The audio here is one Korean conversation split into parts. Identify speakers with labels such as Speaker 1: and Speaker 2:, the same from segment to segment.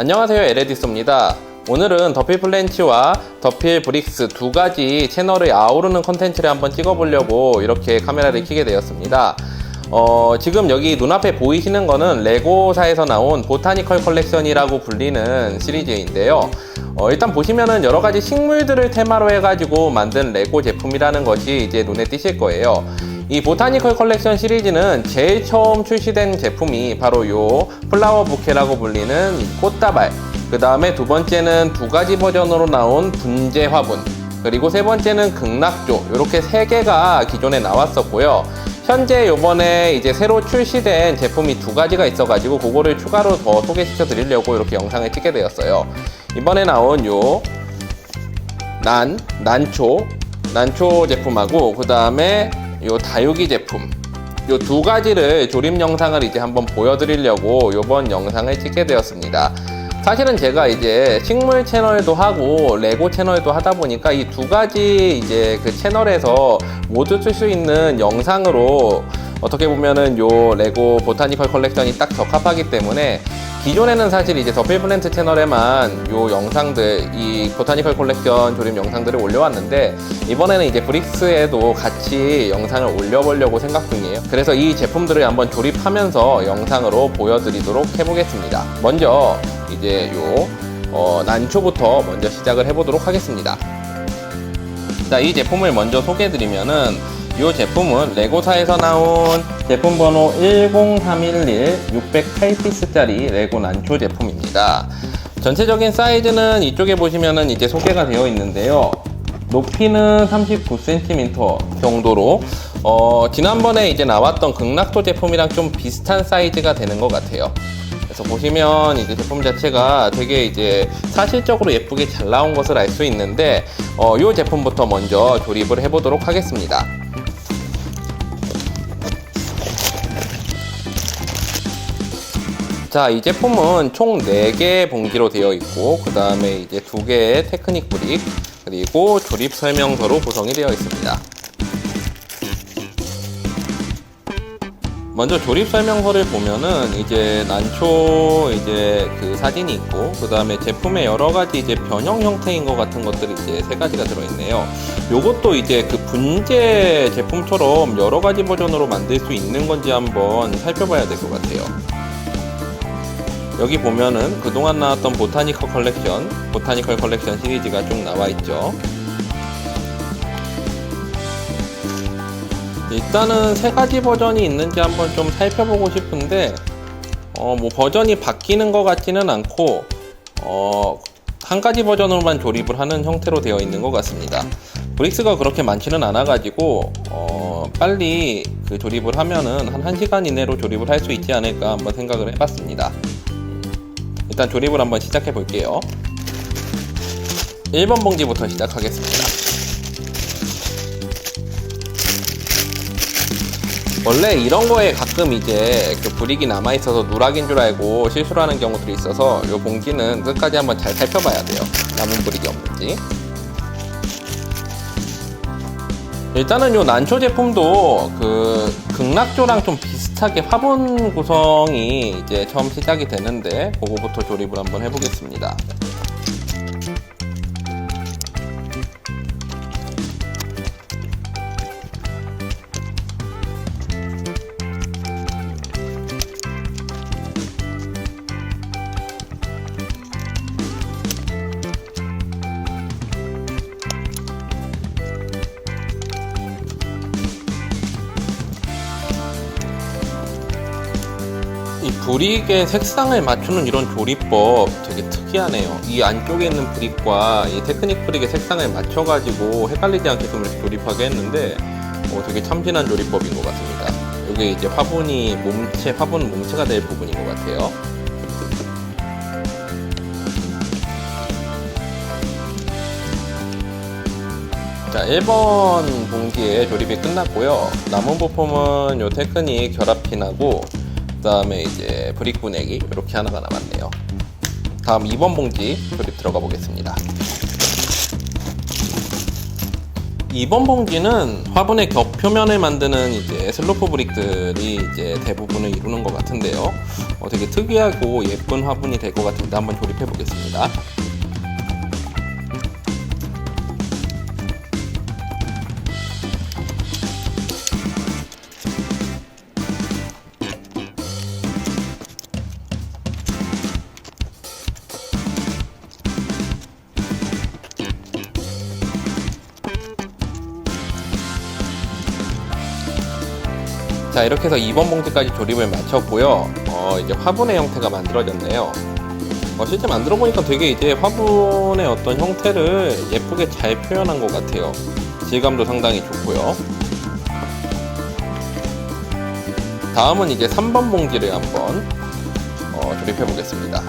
Speaker 1: 안녕하세요 에레디스입니다. 오늘은 더필 플랜치와 더필 브릭스 두 가지 채널을 아우르는 컨텐츠를 한번 찍어보려고 이렇게 카메라를 켜게 되었습니다. 어, 지금 여기 눈앞에 보이시는 거는 레고사에서 나온 보타니컬 컬렉션이라고 불리는 시리즈인데요. 어, 일단 보시면은 여러 가지 식물들을 테마로 해가지고 만든 레고 제품이라는 것이 이제 눈에 띄실 거예요 이 보타니컬 컬렉션 시리즈는 제일 처음 출시된 제품이 바로 요 플라워 부케라고 불리는 이 꽃다발. 그 다음에 두 번째는 두 가지 버전으로 나온 분재 화분. 그리고 세 번째는 극락조. 이렇게 세 개가 기존에 나왔었고요. 현재 요번에 이제 새로 출시된 제품이 두 가지가 있어가지고 그거를 추가로 더 소개시켜 드리려고 이렇게 영상을 찍게 되었어요. 이번에 나온 요 난, 난초, 난초 제품하고 그 다음에 요 다육이 제품 요 두 가지를 조립 영상을 이제 한번 보여드리려고 요번 영상을 찍게 되었습니다. 사실은 제가 이제 식물 채널도 하고 레고 채널도 하다 보니까 이 두 가지 이제 그 채널에서 모두 쓸 수 있는 영상으로 어떻게 보면은 요 레고 보타니컬 컬렉션이 딱 적합하기 때문에 기존에는 사실 이제 더 필플랜트 채널에만 요 영상들 이 보타니컬 컬렉션 조립 영상들을 올려왔는데 이번에는 이제 브릭스에도 같이 영상을 올려보려고 생각 중이에요. 그래서 이 제품들을 한번 조립하면서 영상으로 보여드리도록 해보겠습니다. 먼저 이제 요 어, 난초부터 먼저 시작을 해보도록 하겠습니다. 자, 이 제품을 먼저 소개해드리면은 이 제품은 레고사에서 나온 제품 번호 10311 608피스짜리 레고 난초 제품입니다. 전체적인 사이즈는 이쪽에 보시면은 이제 소개가 되어 있는데요. 높이는 39cm 정도로 어, 지난번에 이제 나왔던 극락도 제품이랑 좀 비슷한 사이즈가 되는 것 같아요. 그래서 보시면 이제 제품 자체가 되게 이제 사실적으로 예쁘게 잘 나온 것을 알 수 있는데 어, 이 제품부터 먼저 조립을 해보도록 하겠습니다. 자, 이 제품은 총 4개 봉지로 되어 있고, 그 다음에 이제 2개의 테크닉 브릭, 그리고 조립 설명서로 구성이 되어 있습니다. 먼저 조립 설명서를 보면은 이제 난초 이제 그 사진이 있고 그 다음에 제품의 여러 가지 이제 변형 형태인 것 같은 것들이 이제 세 가지가 들어있네요. 요것도 이제 그 분재 제품처럼 여러 가지 버전으로 만들 수 있는 건지 한번 살펴봐야 될 것 같아요. 여기 보면은 그동안 나왔던 보타니컬 컬렉션, 보타니컬 컬렉션 시리즈가 쭉 나와 있죠. 일단은 세 가지 버전이 있는지 한번 좀 살펴보고 싶은데, 어, 뭐 버전이 바뀌는 것 같지는 않고, 어, 한 가지 버전으로만 조립을 하는 형태로 되어 있는 것 같습니다. 브릭스가 그렇게 많지는 않아가지고, 어, 빨리 그 조립을 하면은 한 1시간 이내로 조립을 할 수 있지 않을까 한번 생각을 해봤습니다. 일단 조립을 한번 시작해 볼게요. 1번 봉지부터 시작하겠습니다. 원래 이런 거에 가끔 이제 그 불익이 남아있어서 누락인 줄 알고 실수를 하는 경우들이 있어서 이 봉지는 끝까지 한번 잘 살펴봐야 돼요. 남은 불익이 없는지. 일단은 요 난초 제품도 그 극락조랑 좀 비슷하게 화분 구성이 이제 처음 시작이 되는데 그거부터 조립을 한번 해보겠습니다. 이 브릭의 색상을 맞추는 이런 조립법 되게 특이하네요. 이 안쪽에 있는 브릭과 이 테크닉 브릭의 색상을 맞춰가지고 헷갈리지 않게 좀 이렇게 조립하게 했는데 어, 되게 참신한 조립법인 것 같습니다. 이게 이제 화분이 몸체, 화분 몸체가 될 부분인 것 같아요. 자, 1번 봉지의 조립이 끝났고요. 남은 부품은 요 테크닉 결합핀하고 그 다음에 이제 브릭 분해기 이렇게 하나가 남았네요. 다음 2번 봉지 조립 들어가 보겠습니다. 2번 봉지는 화분의 겹 표면을 만드는 이제 슬로프 브릭들이 이제 대부분을 이루는 것 같은데요. 어, 되게 특이하고 예쁜 화분이 될 것 같은데 한번 조립해 보겠습니다. 자 이렇게 해서 2번 봉지까지 조립을 마쳤고요. 어, 이제 화분의 형태가 만들어졌네요. 어, 실제 만들어 보니까 되게 이제 화분의 어떤 형태를 예쁘게 잘 표현한 것 같아요. 질감도 상당히 좋고요. 다음은 이제 3번 봉지를 한번 어, 조립해 보겠습니다.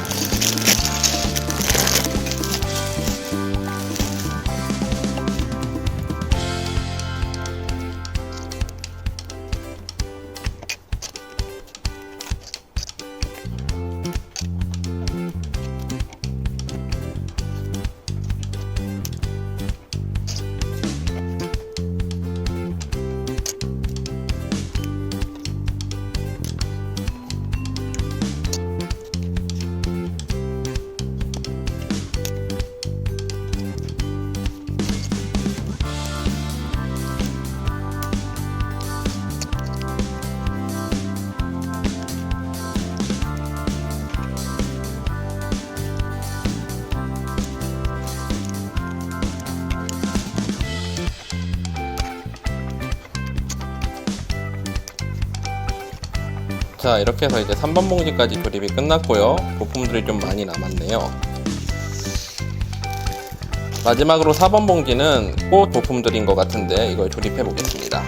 Speaker 1: 자 이렇게 해서 이제 3번 봉지까지 조립이 끝났고요. 부품들이 좀 많이 남았네요. 마지막으로 4번 봉지는 꽃 부품들인 것 같은데 이걸 조립해 보겠습니다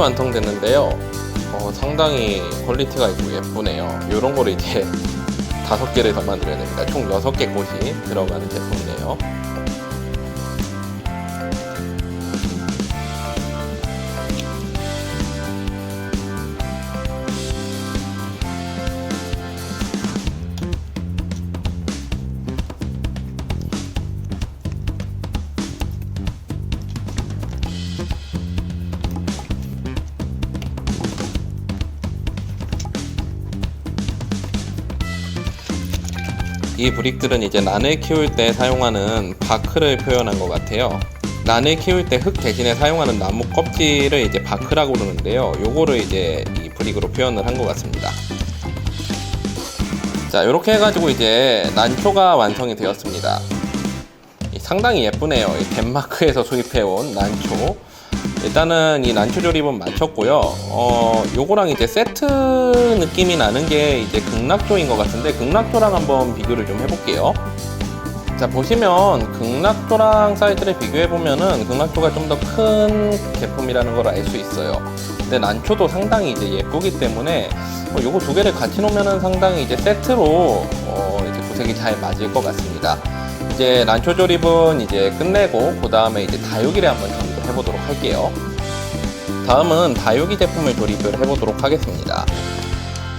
Speaker 1: 완성됐는데요. 어, 상당히 퀄리티가 있고 예쁘네요. 이런 거를 이제 다섯 개를 더 만들어야 됩니다. 총 여섯 개 꽃이 들어가는 제품이네요. 이 브릭들은 이제 난을 키울 때 사용하는 바크를 표현한 것 같아요. 난을 키울 때 흙 대신에 사용하는 나무 껍질을 이제 바크라고 그러는데요. 요거를 이제 이 브릭으로 표현을 한 것 같습니다. 자, 이렇게 해가지고 이제 난초가 완성이 되었습니다. 이 상당히 예쁘네요. 이 덴마크에서 수입해온 난초. 일단은 이 난초 조립은 마쳤고요. 어, 요거랑 이제 세트 느낌이 나는 게 이제 극락조인 것 같은데 극락조랑 한번 비교를 좀 해볼게요. 자 보시면 극락조랑 사이즈를 비교해 보면은 극락조가 좀 더 큰 제품이라는 걸 알 수 있어요. 근데 난초도 상당히 이제 예쁘기 때문에 어, 요거 두 개를 같이 놓으면은 상당히 이제 세트로 어, 이제 구색이 잘 맞을 것 같습니다. 이제 난초 조립은 이제 끝내고 그 다음에 이제 다육이를 한번 조립을 해보도록 할게요. 다음은 다육이 제품을 조립을 해보도록 하겠습니다.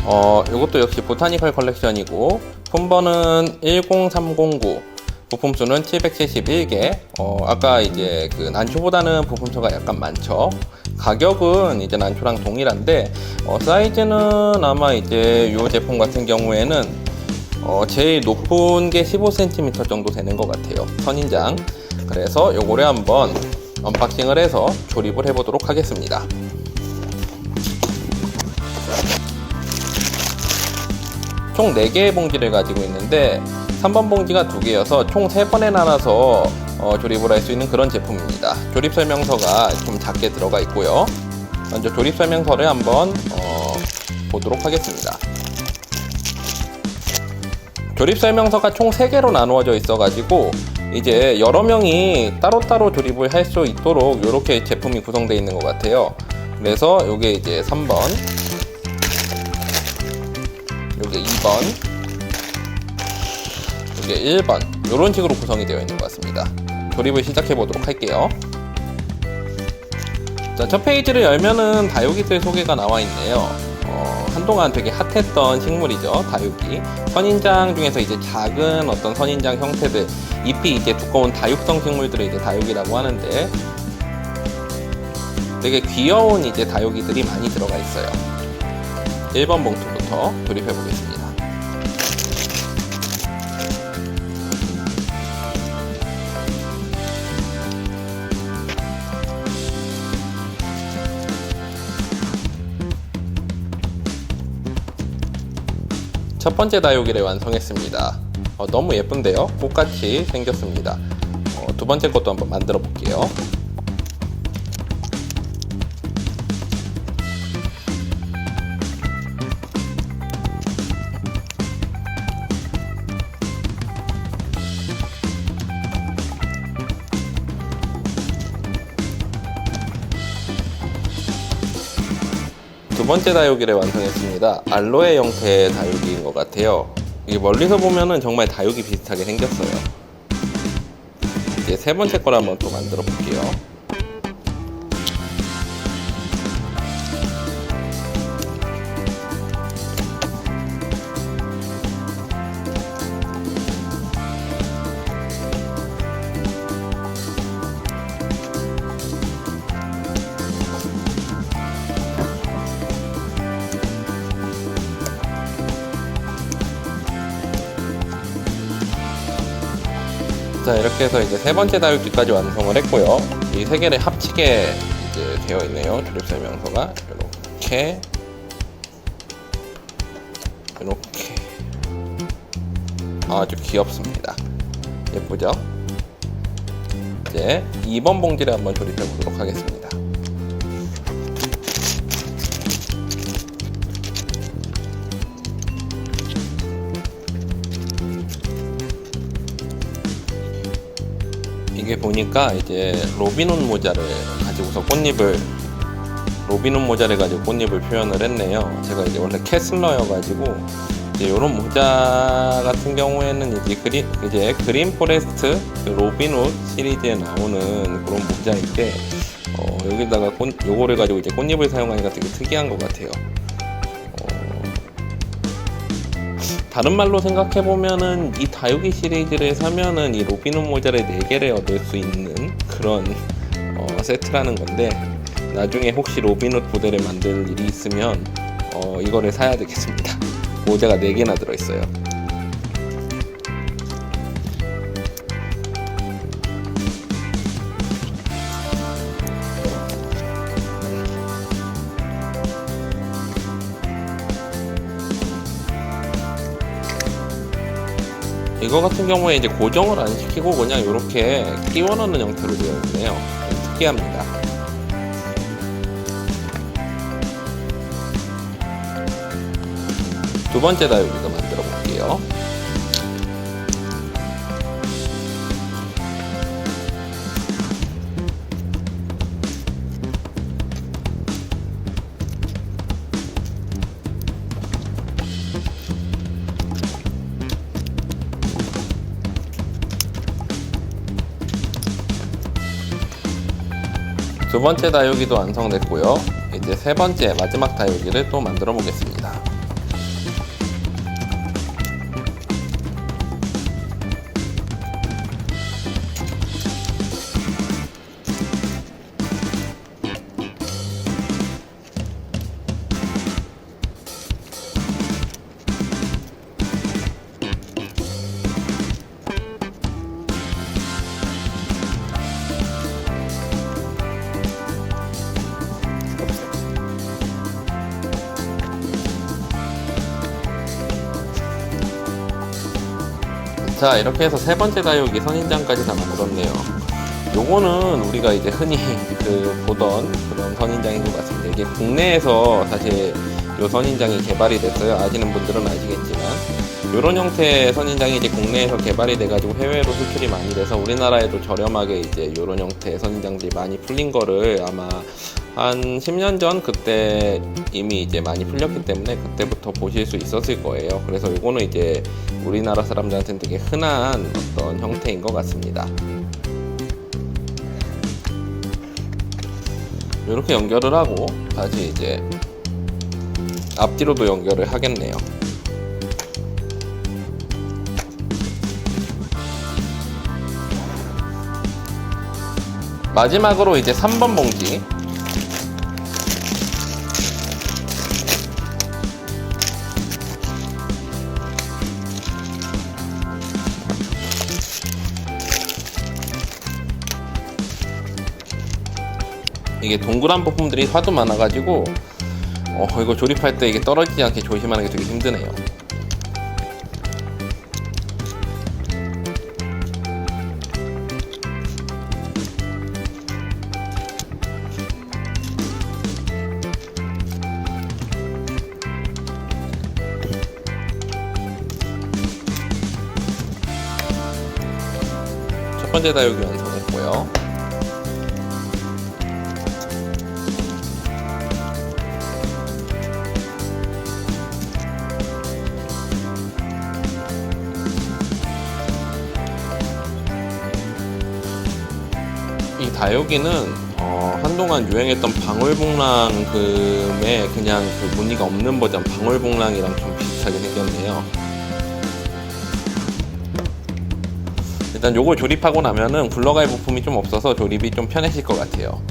Speaker 1: 어, 이것도 역시 보타니컬 컬렉션이고 품번은 10309 부품 수는 771개. 어, 아까 이제 그 난초보다는 부품 수가 약간 많죠. 가격은 이제 난초랑 동일한데 어, 사이즈는 아마 이제 이 제품 같은 경우에는 어, 제일 높은 게 15cm 정도 되는 것 같아요. 선인장. 그래서 요거를 한번 언박싱을 해서 조립을 해보도록 하겠습니다. 총 4개의 봉지를 가지고 있는데 3번 봉지가 2개여서 총 3번에 나눠서 어, 조립을 할 수 있는 그런 제품입니다. 조립 설명서가 좀 작게 들어가 있고요. 먼저 조립 설명서를 한번 어, 보도록 하겠습니다. 조립 설명서가 총 3개로 나누어져 있어가지고 이제 여러 명이 따로따로 조립을 할 수 있도록 이렇게 제품이 구성되어 있는 것 같아요. 그래서 이게 이제 3번, 요게 2번, 이게 1번 이런 식으로 구성이 되어 있는 것 같습니다. 조립을 시작해 보도록 할게요. 자, 첫 페이지를 열면은 다육이들 소개가 나와 있네요. 어, 한동안 되게 핫했던 식물이죠, 다육이. 선인장 중에서 이제 작은 어떤 선인장 형태들, 잎이 이제 두꺼운 다육성 식물들을 이제 다육이라고 하는데, 되게 귀여운 이제 다육이들이 많이 들어가 있어요. 1번 봉투부터 조립해 보겠습니다. 첫 번째 다육이를 완성했습니다. 어, 너무 예쁜데요? 꽃같이 생겼습니다. 어, 두 번째 것도 한번 만들어 볼게요. 번째 다육이를 완성했습니다. 알로에 형태의 다육이인 것 같아요. 이게 멀리서 보면은 정말 다육이 비슷하게 생겼어요. 이제 세 번째 걸 한번 또 만들어 볼게요. 자 이렇게 해서 이제 세 번째 다육기까지 완성을 했고요. 이 세 개를 합치게 이제 되어 있네요. 조립 설명서가 이렇게 이렇게 아주 귀엽습니다. 예쁘죠? 이제 2번 봉지를 한번 조립해 보도록 하겠습니다. 이게 보니까 이제 로빈훗 모자를 가지고서 꽃잎을 로빈훗 모자를 가지고 꽃잎을 표현을 했네요. 제가 이제 원래 캐슬러여가지고 이런 모자 같은 경우에는 이제 그린 이제 그린 포레스트 그 로빈훗 시리즈에 나오는 그런 모자인데 어, 여기다가 꽃 요거를 가지고 이제 꽃잎을 사용하니까 되게 특이한 것 같아요. 다른 말로 생각해 보면은 이 다육이 시리즈를 사면은 이 로빈훗 모자를 4개를 얻을 수 있는 그런 어, 세트라는 건데 나중에 혹시 로빈훗 모델을 만들 일이 있으면 어, 이거를 사야 되겠습니다. 모자가 4개나 들어있어요. 이거 같은 경우에 이제 고정을 안 시키고 그냥 이렇게 끼워 넣는 형태로 되어 있네요. 좀 특이합니다. 두 번째 다육이도 만들어 볼게요. 두 번째 다육이도 완성됐고요. 이제 세 번째 마지막 다육이를 또 만들어 보겠습니다. 자 이렇게 해서 세 번째 다육이 선인장까지 다 만들었네요. 요거는 우리가 이제 흔히 그 보던 그런 선인장인 것 같습니다. 이게 국내에서 사실 요 선인장이 개발이 됐어요. 아시는 분들은 아시겠지만. 요런 형태의 선인장이 이제 국내에서 개발이 돼가지고 해외로 수출이 많이 돼서 우리나라에도 저렴하게 이제 요런 형태의 선인장들이 많이 풀린 거를 아마 한 10년 전 그때 이미 이제 많이 풀렸기 때문에 그때부터 보실 수 있었을 거예요. 그래서 이거는 이제 우리나라 사람들한테는 되게 흔한 어떤 형태인 것 같습니다. 이렇게 연결을 하고 다시 이제 앞뒤로도 연결을 하겠네요. 마지막으로 이제 3번 봉지 이게 동그란 부품들이 하도 많아가지고 어 이거 조립할 때 이게 떨어지지 않게 조심하는 게 되게 힘드네요. 첫 번째 다육이 완성했고요. 다육이는 어, 한동안 유행했던 방울복랑금의 그냥 그 무늬가 없는 버전 방울복랑이랑 좀 비슷하게 생겼네요. 일단 요걸 조립하고 나면은 굴러갈 부품이 좀 없어서 조립이 좀 편해질 것 같아요.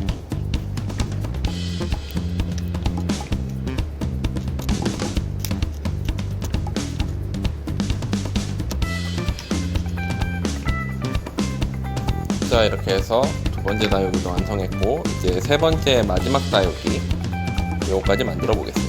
Speaker 1: 자 이렇게 해서 두 번째 다육이도 완성했고 이제 세 번째 마지막 다육이 요거까지 만들어 보겠습니다.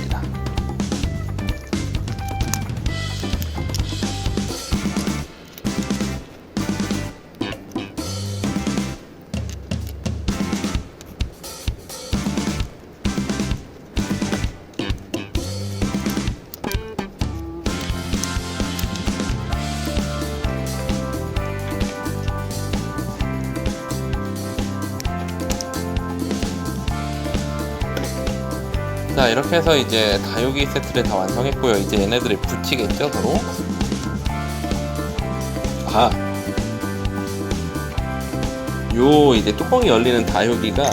Speaker 1: 자 이렇게 해서 이제 다육이 세트를 다 완성했고요. 이제 얘네들을 붙이겠죠 서로. 아. 요 이제 뚜껑이 열리는 다육이가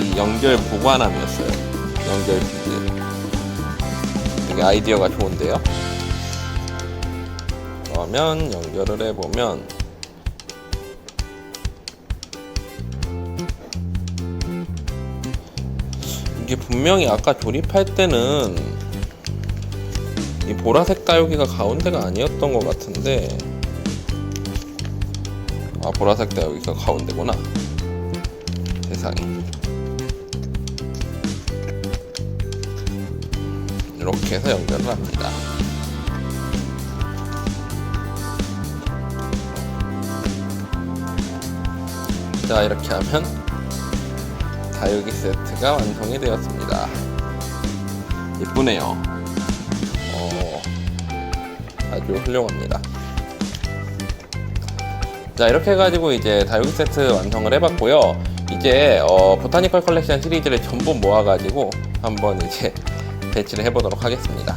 Speaker 1: 이 연결 보관함이었어요. 연결 비즈. 되게 아이디어가 좋은데요. 그러면 연결을 해보면 이게 분명히 아까 조립할 때는 이 보라색 다육이가 가운데가 아니었던 것 같은데 아 보라색 다육이가 가운데구나. 세상에. 이렇게 해서 연결을 합니다. 자 이렇게 하면 다육이 세트가 완성이 되었습니다. 예쁘네요. 어, 아주 훌륭합니다. 자 이렇게 해가지고 이제 다육이 세트 완성을 해봤고요. 이제 어, 보타니컬 컬렉션 시리즈를 전부 모아가지고 한번 이제 배치를 해보도록 하겠습니다.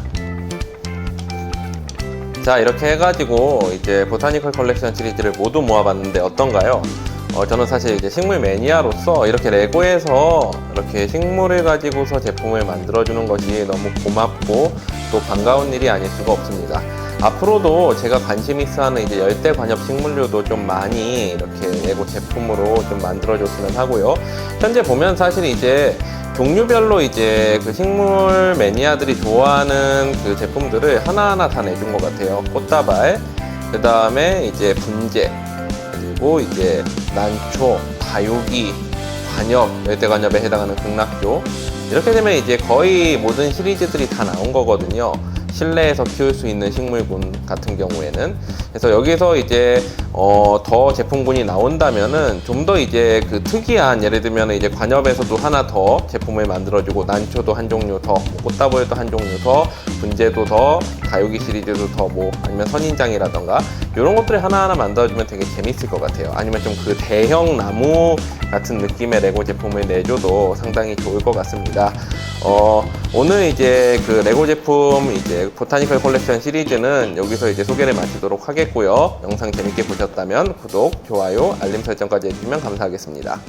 Speaker 1: 자 이렇게 해가지고 이제 보타니컬 컬렉션 시리즈를 모두 모아봤는데 어떤가요? 어, 저는 사실 이제 식물 매니아로서 이렇게 레고에서 이렇게 식물을 가지고서 제품을 만들어주는 것이 너무 고맙고 또 반가운 일이 아닐 수가 없습니다. 앞으로도 제가 관심 있어 하는 이제 열대 관엽 식물류도 좀 많이 이렇게 레고 제품으로 좀 만들어줬으면 하고요. 현재 보면 사실 이제 종류별로 이제 그 식물 매니아들이 좋아하는 그 제품들을 하나하나 다 내준 것 같아요. 꽃다발, 그 다음에 이제 분재, 그리고 이제 난초, 다육이, 관엽, 열대관엽에 해당하는 극락조 이렇게 되면 이제 거의 모든 시리즈들이 다 나온 거거든요. 실내에서 키울 수 있는 식물군 같은 경우에는 그래서 여기서 이제 어, 더 제품군이 나온다면은 좀 더 이제 그 특이한 예를 들면 이제 관엽에서도 하나 더 제품을 만들어주고 난초도 한 종류 더, 꽃다발도 한 종류 더, 분재도 더, 다육이 시리즈도 더 뭐 아니면 선인장이라던가 이런 것들을 하나하나 만들어주면 되게 재밌을 것 같아요. 아니면 좀 그 대형 나무 같은 느낌의 레고 제품을 내줘도 상당히 좋을 것 같습니다. 어, 오늘 이제 그 레고 제품 이제 보타니컬 콜렉션 시리즈는 여기서 이제 소개를 마치도록 하겠고요. 영상 재밌게 보셨다면 구독, 좋아요, 알림 설정까지 해주시면 감사하겠습니다.